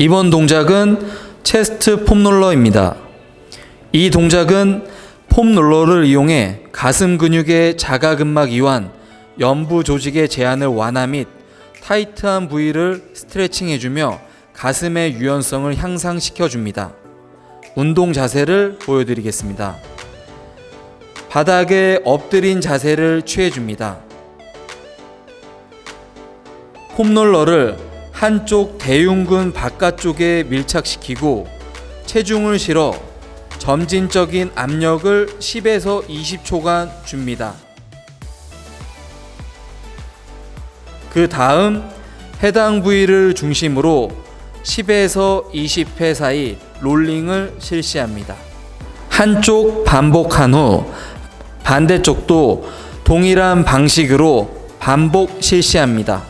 이번 동작은 체스트 폼롤러입니다. 이 동작은 폼롤러를 이용해 가슴 근육의 자가근막 이완, 연부 조직의 제한을 완화 및 타이트한 부위를 스트레칭해주며 가슴의 유연성을 향상시켜 줍니다. 운동 자세를 보여드리겠습니다. 바닥에 엎드린 자세를 취해줍니다. 폼롤러를 한쪽 대흉근 바깥쪽에 밀착시키고 체중을 실어 점진적인 압력을 10에서 20초간 줍니다. 그 다음 해당 부위를 중심으로 10에서 20회 사이 롤링을 실시합니다. 한쪽 반복한 후 반대쪽도 동일한 방식으로 반복 실시합니다.